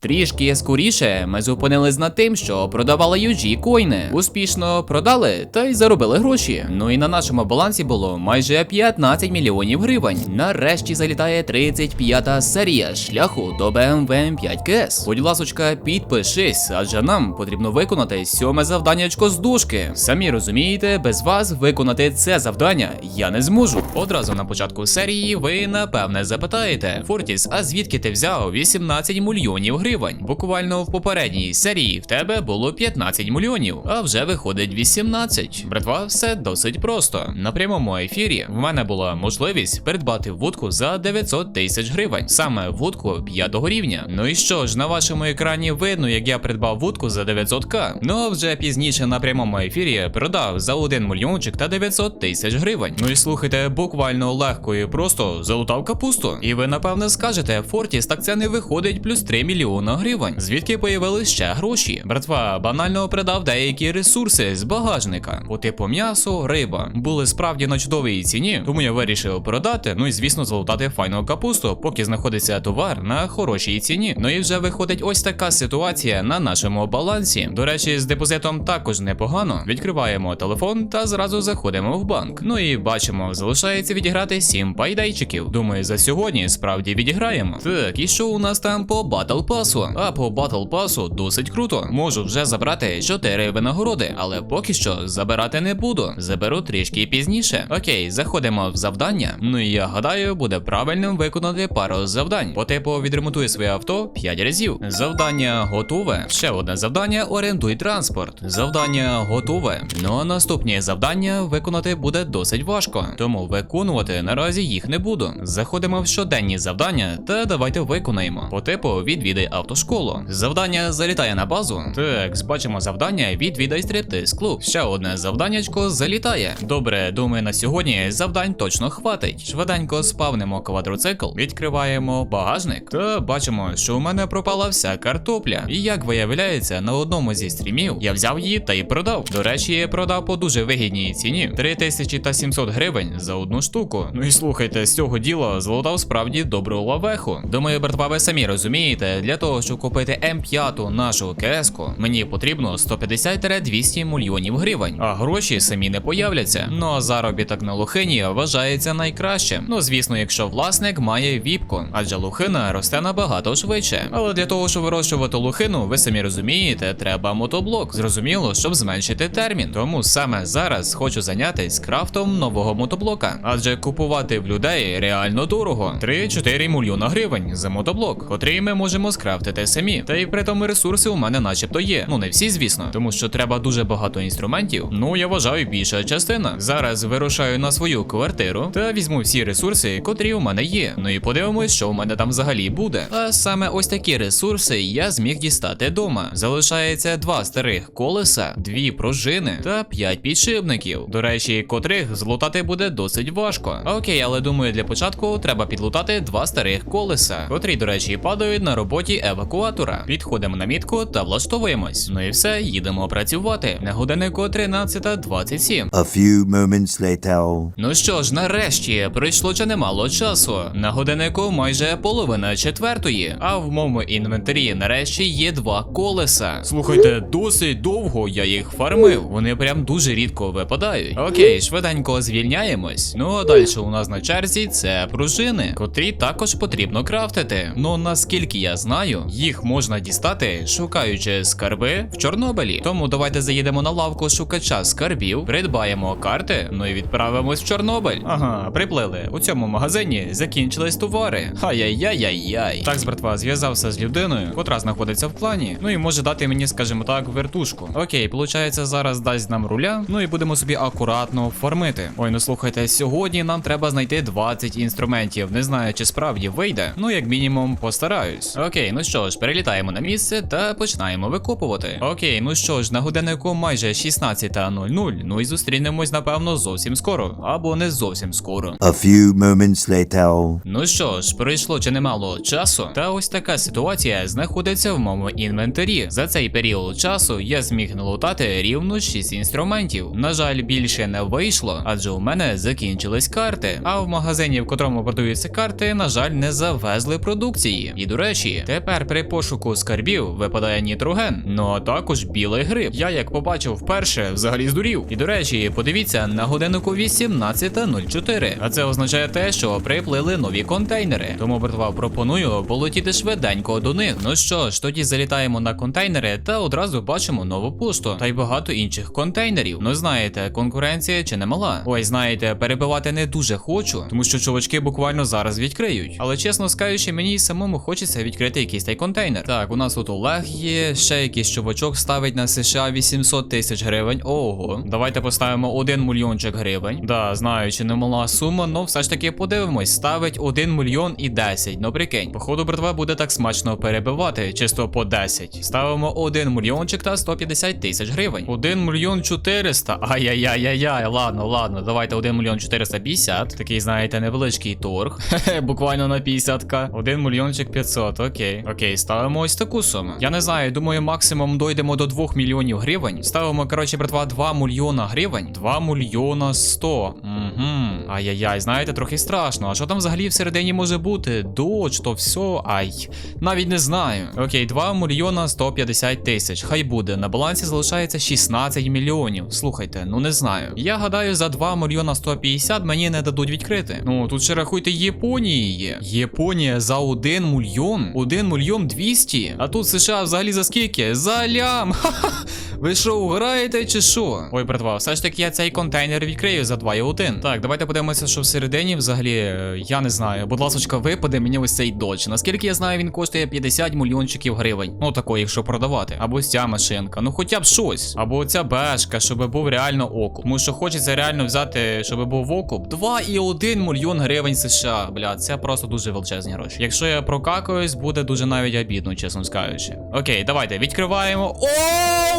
Трішки скоріше ми зупинились над тим, що продавали UG коїни. Успішно продали та й заробили гроші. Ну і на нашому балансі було майже 15 мільйонів гривень. Нарешті залітає 35-та серія шляху до BMW M5 KS. Будь ласочка, підпишись, адже нам потрібно виконати сьоме завданнячко з дужки. Самі розумієте, без вас виконати це завдання я не зможу. Одразу на початку серії ви напевне запитаєте: Фортіс, а звідки ти взяв 18 мільйонів гривень? Буквально в попередній серії в тебе було 15 мільйонів, а вже виходить 18. Братва, все досить просто. На прямому ефірі в мене була можливість придбати вудку за 900 тисяч гривень, саме вудку 5 рівня. Ну і що ж, на вашому екрані видно, як я придбав вудку за 900к. Ну а вже пізніше на прямому ефірі продав за 1 мільйончик та 900 тисяч гривень. Ну і слухайте, буквально легко і просто залутав капусту. І ви напевне скажете, Фортіс, так це не виходить плюс 3 мільйона гривень. Звідки появились ще гроші? Братва банально продав деякі ресурси з багажника, по типу м'ясо, риба. Були справді на чудовій ціні, тому я вирішив продати. Ну і звісно, залутати файну капусту, поки знаходиться товар на хорошій ціні. Ну і вже виходить ось така ситуація на нашому балансі. До речі, з депозитом також непогано. Відкриваємо телефон та зразу заходимо в банк. Ну і бачимо, залишається відіграти 7 пайдайчиків. Думаю, за сьогодні справді відіграємо. Так, і що у нас там по батл пасу? А по батл пасу досить круто. Можу вже забрати 4 винагороди, але поки що забирати не буду. Заберу трішки пізніше. Окей, заходимо в завдання. Ну і я гадаю, буде правильним виконати пару завдань. По типу відремонтуй своє авто 5 разів. Завдання готове. Ще одне завдання орендуй транспорт. Завдання готове. Ну а наступні завдання виконати буде досить важко, тому виконувати наразі їх не буду. Заходимо в щоденні завдання та давайте виконаємо. По типу відвідай автошколу. Завдання залітає на базу. Так, бачимо завдання відвідай стриптиз клуб. Ще одне завданнячко залітає. Добре, думаю, на сьогодні завдань точно хватить. Швиденько спавнимо квадроцикл, відкриваємо багажник та бачимо, що у мене пропала вся картопля. І як виявляється, на одному зі стрімів я взяв її та й продав. До речі, я продав по дуже вигідній ціні 3700 гривень за одну штуку. Ну і слухайте, з цього діла злотав справді добру лавеху. Думаю, братва, ви самі розумієте, для того, щоб купити М5 нашу КС-ку, мені потрібно 150-200 мільйонів гривень. А гроші самі не появляться. Ну а заробіток на лухині вважається найкращим. Ну звісно, якщо власник має віпку, адже лухина росте набагато швидше. Але для того, щоб вирощувати лухину, ви самі розумієте, треба мотоблок. Зрозуміло, щоб зменшити термін. Тому саме зараз хочу зайнятися крафтом нового мотоблока, адже купувати в людей реально дорого 3-4 мільйона гривень за мотоблок, котрий ми можемо скрафтити самі. Та й при тому ресурси у мене начебто є. Ну не всі, звісно, тому що треба дуже багато інструментів. Ну я вважаю, більша частина. Зараз вирушаю на свою квартиру та візьму всі ресурси, котрі у мене є. Ну і подивимось, що у мене там взагалі буде. А саме ось такі ресурси я зміг дістати дома. Залишається два старих колеса, дві пружини та п'ять підшипників. До речі, котрих злутати буде досить важко. Окей, але думаю, для початку треба підлутати два старих колеса, котрі, до речі, падають на роботі евакуатора. Підходимо на мітку та влаштовуємось. Ну і все, їдемо працювати. На годиннику 13.27. A few moments later. Ну що ж, нарешті пройшло чи немало часу. На годиннику майже половина четвертої, а в моєму інвентарі нарешті є два колеса. Слухайте, досить довго я їх фармив. Вони прям дуже рідко випадають. Окей, швиденько звільняємось. Ну а далі у нас на черзі це пружини, котрі також потрібно крафтити. Ну наскільки я знаю, їх можна дістати, шукаючи скарби в Чорнобилі. Тому давайте заїдемо на лавку шукача скарбів, придбаємо карти, ну і відправимось в Чорнобиль. Ага, приплили. У цьому магазині закінчились товари. Ай-яй-яй-яй-яй. Так, братва, зв'язався з людиною, котра знаходиться в клані. Ну і може дати мені, скажімо так, вертушку. Окей, получається, зараз дасть нам руля. Ну і будемо собі акуратно фармити. Ой, ну слухайте, сьогодні нам треба знайти 20 інструментів. Не знаю, чи справді вийде. Ну, як мінімум, постараюсь. Окей, ну що ж, перелітаємо на місце та починаємо викопувати. Окей, ну що ж, на годиннику майже 16.00. Ну і зустрінемось, напевно, зовсім скоро. Або не зовсім скоро. A few moments later. Ну що ж, пройшло чи немало часу, та ось така ситуація знаходиться в моєму інвентарі. За цей період часу я зміг налутати рівно 6 інструментів. На жаль, більше не вийшло, адже у мене закінчились карти. А в магазині, в котрому продаються карти, на жаль, не завезли продукції. І до речі, тепер. Тепер при пошуку скарбів випадає нітроген, ну а також білий гриб. Я як побачив вперше, взагалі здурів. І до речі, подивіться на годиннику 18.04. А це означає те, що приплили нові контейнери. Тому братва пропоную полетіти швиденько до них. Ну що ж, тоді залітаємо на контейнери та одразу бачимо нову пошту та й багато інших контейнерів. Ну знаєте, конкуренція чи не мала. Ой, знаєте, перебивати не дуже хочу, тому що чувачки буквально зараз відкриють. Але чесно скажучи, мені й самому хочеться відкрити якийсь той контейнер. Так, у нас тут Олег є, ще якийсь чувачок ставить на США 800 тисяч гривень. Ого, давайте поставимо 1 мільйончик гривень. Да, знаю, чи не мала сума, но все ж таки подивимось. Ставить 1 мільйон і 10. Ну прикинь, походу, братва буде так смачно перебивати, чисто по 10. Ставимо 1 мільйончик та 150 тисяч гривень. 1 мільйон 400. Ай-яй-яй-яй-яй. Ладно, ладно, давайте 1 мільйон 450. Такий, знаєте, невеличкий торг. Буквально на 50к. 1 мільйончик 500, окей. Окей, ставимо ось таку суму. Я не знаю, думаю, максимум дойдемо до 2 мільйонів гривень. Ставимо, коротше, братва, 2 мільйона гривень. 2 мільйона 100. Угу. Ай-яй-яй, знаєте, трохи страшно. А що там взагалі всередині може бути? Доч, то все. Ай. Навіть не знаю. Окей, 2 мільйона 150 тисяч. Хай буде. На балансі залишається 16 мільйонів. Слухайте, ну не знаю. Я гадаю, за 2 мільйона 150 мені не дадуть відкрити. Ну тут ще рахуйте Японії є. Японія за 1 мільйон? 1 мільйон 200? А тут США взагалі за скільки? За лям! Ха-ха! Ви що, уграєте чи що? Ой, братва, все ж таки я цей контейнер відкрию за 2,1. Так, давайте подивимося, що всередині взагалі, е, я не знаю. Будь ласка, випаде мені ось цей додж. Наскільки я знаю, він коштує 50 мільйончиків гривень. Ну такої, якщо продавати. Або ця машинка. Ну хоча б щось. Або ця бешка, щоб був реально окуп. Тому що хочеться реально взяти, щоб був окуп. 2,1 мільйон гривень США. Бля, це просто дуже величезні гроші. Якщо я прокакаюсь, буде дуже навіть обідно, чесно скажучи. Окей, давайте відкриваємо. О,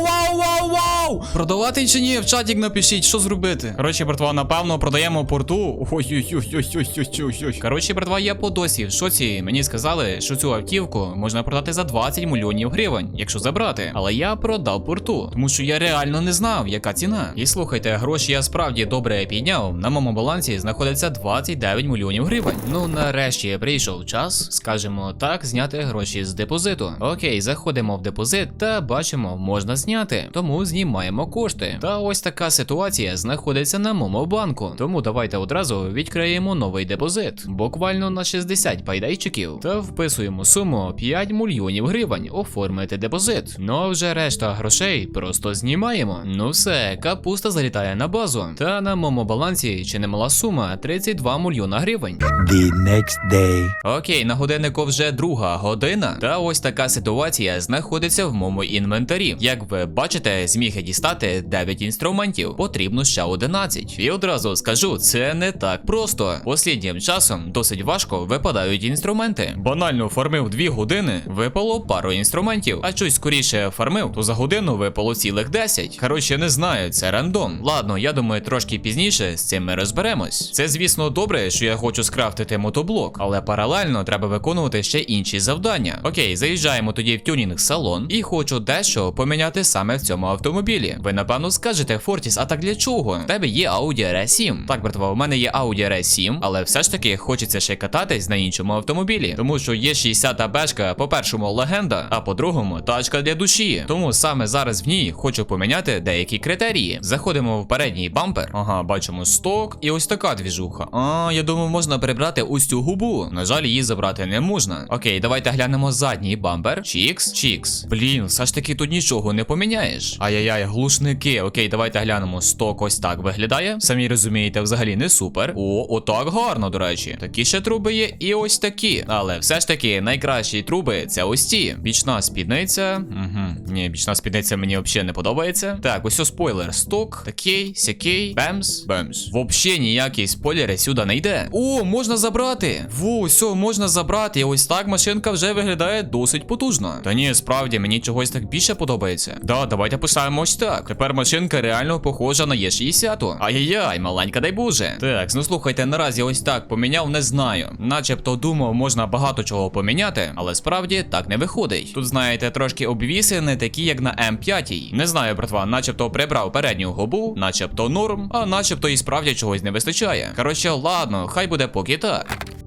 вау, вау, вау! Продавати чи ні? В чатік напишіть, що зробити. Коротше, братва, напевно, продаємо порту. Ой-ой-ой-ой-ой-ой-ой. Коротше, братва, я по досі в шоці. Мені сказали, що цю автівку можна продати за 20 мільйонів гривень, якщо забрати. Але я продав порту, тому що я реально не знав, яка ціна. І слухайте, гроші я справді добре підняв. На моєму балансі знаходиться 29 мільйонів гривень. Ну, нарешті прийшов час, скажімо так, зняти гроші з депозиту. Окей, заходимо в депозит та бачимо, можна зняти. Тому знімаємо кошти. Та ось така ситуація знаходиться на моєму банку. Тому давайте одразу відкриємо новий депозит. Буквально на 60 пайдайчиків. Та вписуємо суму 5 мільйонів гривень. Оформити депозит. Ну а вже решта грошей просто знімаємо. Ну все, капуста залітає на базу. Та на моєму балансі чи немала сума 32 мільйона гривень. The next day. Окей, на годиннику вже друга година. Та ось така ситуація знаходиться в моєму інвентарі. Як ви бачите, зміг я дістати 9 інструментів, потрібно ще 11. І одразу скажу, це не так просто. Посліднім часом досить важко випадають інструменти. Банально фармив 2 години, випало пару інструментів. А щось скоріше фармив, то за годину випало цілих 10. Коротше, не знаю, це рандом. Ладно, я думаю, трошки пізніше з цим ми розберемось. Це, звісно, добре, що я хочу скрафтити мотоблок, але паралельно треба виконувати ще інші завдання. Окей, заїжджаємо тоді в тюнінг салон і хочу дещо поміняти саме в цьому автомобілі. Ви напевно скажете, Фортіс, а так для чого? В тебе є Audi RS7. Так, братва, у мене є Audi RS7, але все ж таки хочеться ще кататись на іншому автомобілі, тому що є 60 бешка, по-першому, легенда, а по-другому, тачка для душі. Тому саме зараз в ній хочу поміняти деякі критерії. Заходимо в передній бампер. Ага, бачимо сток і ось така двіжуха. А, я думаю, можна прибрати ось цю губу. На жаль, її забрати не можна. Окей, давайте глянемо задній бампер. Чікс, чікс. Блін, все ж таки тут нічого не поміняєш. Ай-яй-яй, глушники. Окей, давайте глянемо. Сток ось так виглядає. Самі розумієте, взагалі не супер. О, отак гарно, до речі. Такі ще труби є, і ось такі. Але все ж таки найкращі труби це ось ці. Бічна спідниця. Угу. Ні, бічна спідниця мені взагалі не подобається. Так, ось о спойлер. Сток, такий, сякий, бемс, бемс. Взагалі ніякий спойлери сюди не йде. О, можна забрати. Во, все, можна забрати. І ось так машинка вже виглядає досить потужно. Та ні, справді мені чогось так більше подобається. Да, давайте поставимо ось так. Тепер машинка реально похожа на Е60. Ай-яй-яй, маленька дай боже. Так, ну слухайте, наразі ось так поміняв, не знаю. Начебто думав, можна багато чого поміняти, але справді так не виходить. Тут, знаєте, трошки обвіси не такі, як на М5. Не знаю, братва, начебто прибрав передню губу, начебто норм, а начебто і справді чогось не вистачає. Коротше, ладно, хай буде поки так.